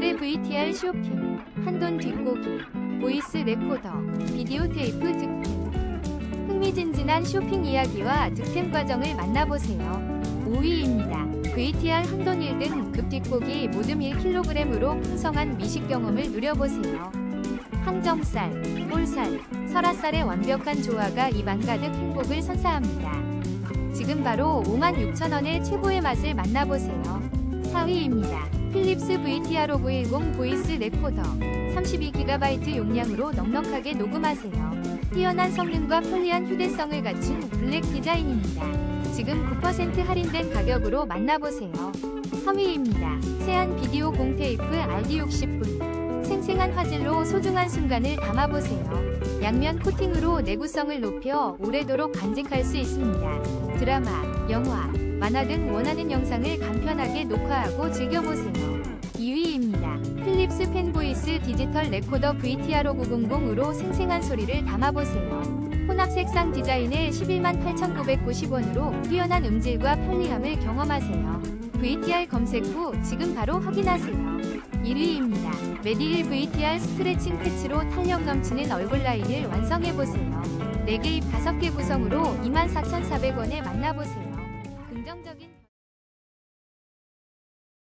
오늘의 VTR 쇼핑, 한돈 뒷고기, 보이스 레코더, 비디오 테이프 득템. 흥미진진한 쇼핑 이야기와 득템 과정을 만나보세요. 5위입니다. VTR 한돈 1등 급뒷고기 모듬 1kg으로 풍성한 미식 경험을 누려보세요. 항정살, 볼살, 설화살의 완벽한 조화가 입안 가득 행복을 선사합니다. 지금 바로 56,000원의 최고의 맛을 만나보세요. 4위입니다. 필립스 VTR510 보이스 레코더 32GB 용량으로 넉넉하게 녹음하세요. 뛰어난 성능과 편리한 휴대성을 갖춘 블랙 디자인입니다. 지금 9% 할인된 가격으로 만나보세요. 3위입니다. 세안 비디오 공 테이프 RD60분 생생한 화질로 소중한 순간을 담아보세요. 양면 코팅으로 내구성을 높여 오래도록 간직할 수 있습니다. 드라마, 영화, 만화 등 원하는 영상을 간편하게 녹화하고 즐겨보세요. 2위입니다. 필립스 펜보이스 디지털 레코더 VTR5900으로 생생한 소리를 담아보세요. 혼합 색상 디자인의 118,990원으로 뛰어난 음질과 편리함을 경험하세요. VTR 검색 후 지금 바로 확인하세요. 1위입니다. 메디힐 VTR 스트레칭 패치로 탄력 넘치는 얼굴 라인을 완성해보세요. 4개 입 5개 구성으로 24,400원에 만나보세요. 긍정적인